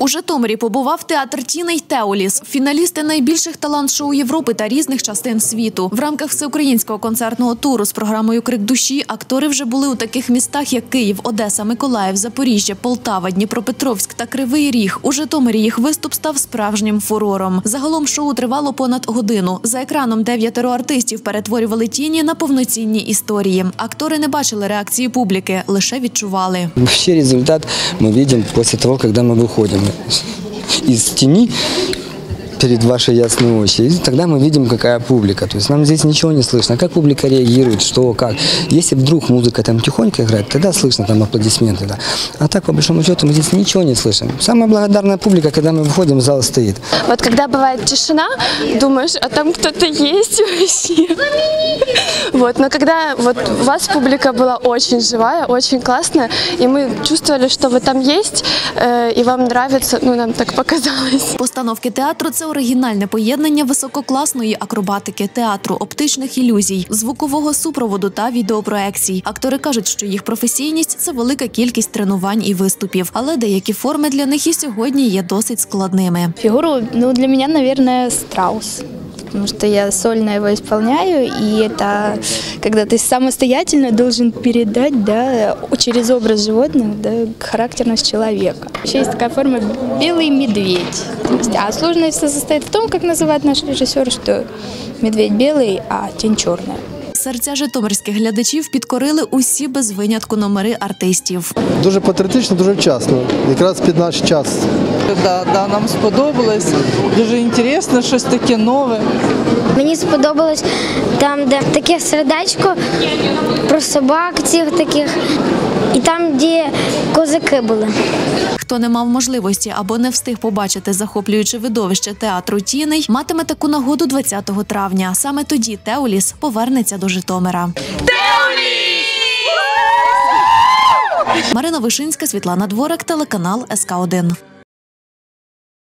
У Житомирі побував театр Тіней Теоліс, фіналісти найбільших талант-шоу Європи та різних частин світу. В рамках всеукраїнського концертного туру з програмою Крик душі актори вже були у таких містах, як Київ, Одеса, Миколаїв, Запоріжжя, Полтава, Дніпропетровськ та Кривий Ріг. У Житомирі їх виступ став справжнім фурором. Загалом шоу тривало понад годину. За екраном дев'ятеро артистів перетворювали тіні на повноцінні історії. Актори не бачили реакції публіки, лише відчували. Вообще результат мы видим после того, когда мы выходим из тени перед вашей ясной очи. И тогда мы видим, какая публика. То есть нам здесь ничего не слышно. Как публика реагирует, что, как. Если вдруг музыка там тихонько играет, тогда слышно там аплодисменты. Да. А так, по большому счету, мы здесь ничего не слышим. Самая благодарная публика, когда мы выходим, зал стоит. Вот когда бывает тишина, думаешь, а там кто-то есть вообще. Вот, но когда вот у вас публика была очень живая, очень классная, и мы чувствовали, что вы там есть, э, и вам нравится, ну, нам так показалось. Постановки театру це оригінальне поєднання висококласної акробатики, театру, оптичних ілюзій, звукового супроводу та відеопроекцій. Актори кажуть, що їх професійність це велика кількість тренувань і виступів, але деякі форми для них і сьогодні є досить складними. Фігуру ну, для мене, мабуть, страус. Потому что я сольно его исполняю, и это когда ты самостоятельно должен передать да, через образ животных да, характерность человека. Еще есть такая форма белый медведь. Есть, а сложность состоит в том, как называет наш режиссер, что медведь белый, а тень черная. Серця житомирських глядачів підкорили усі без винятку номери артистів. Дуже патріотично, дуже вчасно. Якраз під наш час. Да, да, нам сподобалось. Дуже інтересно, щось таке нове. Мені сподобалось там, де таке сердечко про собак цих таких, і там, де козаки були. Хто не мав можливості або не встиг побачити захоплююче видовище театру тіней, матиме таку нагоду 20 травня. Саме тоді Теоліс повернеться до Житомира. Марина Вишинська, Світлана Дворак, телеканал СК 1